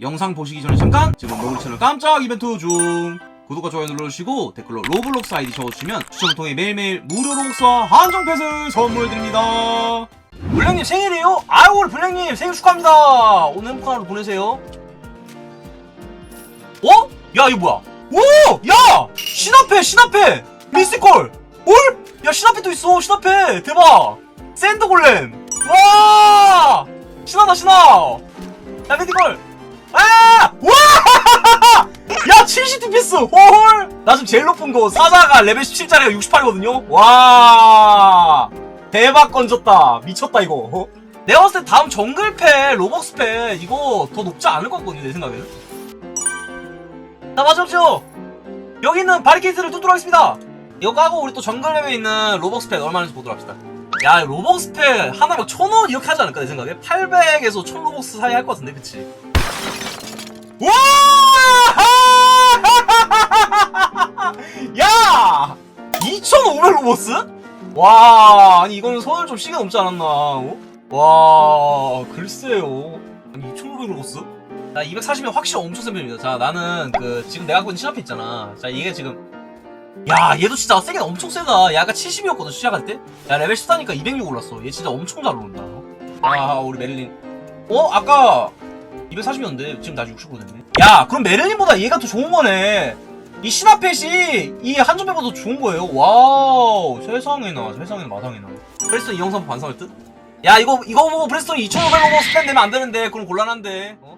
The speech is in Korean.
영상 보시기 전에 잠깐 지금 로블 채널 깜짝 이벤트 중. 구독과 좋아요 눌러주시고 댓글로 로블록스 아이디 적어주시면 추첨을 통해 매일매일 무료 로블록스와 한정 패스 선물 드립니다. 불량님 생일이에요? 아이고 불량님 생일 축하합니다. 오늘 행복한 하루 보내세요. 어? 야 이거 뭐야? 오! 야! 신앞에 신앞에 미스콜! 올? 야또 있어. 신앞에 대박! 샌드골렘! 와! 신하다 신하 야 메디컬 아! 와! 야 70DPS 홀! 나 지금 제일 높은 거 사자가 레벨 17짜리가 68이거든요? 와! 대박 건졌다. 미쳤다 이거. 어? 내가 봤을 때 다음 정글패 로벅스패 이거 더 높지 않을 것 같거든요 내 생각에는. 자 마지막죠. 여기 있는 바리케이트를 뚫도록 하겠습니다. 이거 까고 우리 또 정글맵에 있는 로벅스패 얼마인지 보도록 합시다. 야 로벅스패 하나가 뭐 천원 이렇게 하지 않을까 내 생각에? 800에서 1000 로벅스 사이 할 것 같은데 그치 와! 야! 2,500 로벅스? 와, 아니 이거는 선을 좀 시간 넘지 않았나? 어? 와, 글쎄요. 아니 2,500 로벅스? 자, 240면 확실히 엄청 센 편입니다. 자, 나는 그 지금 내가 갖고 있는 신화패 있잖아. 자, 이게 지금 야, 얘도 진짜 세긴 엄청 세다. 얘 아까 70이었거든, 시작할 때. 야, 레벨 14니까 206 올랐어. 얘 진짜 엄청 잘 오른다. 아, 우리 메릴린. 어? 아까 240이었는데 지금 다시 65 됐네. 야, 그럼 메릴린보다 얘가 더 좋은 거네. 이 신화펫이 이 한전배보다 더 좋은 거예요. 와우, 세상에나, 세상에나, 마상에나. 브레스톤 이 영상 반성할 듯? 야, 이거, 이거 보고 브레스톤이 2,500원 스팸 내면 안 되는데, 그럼 곤란한데. 어?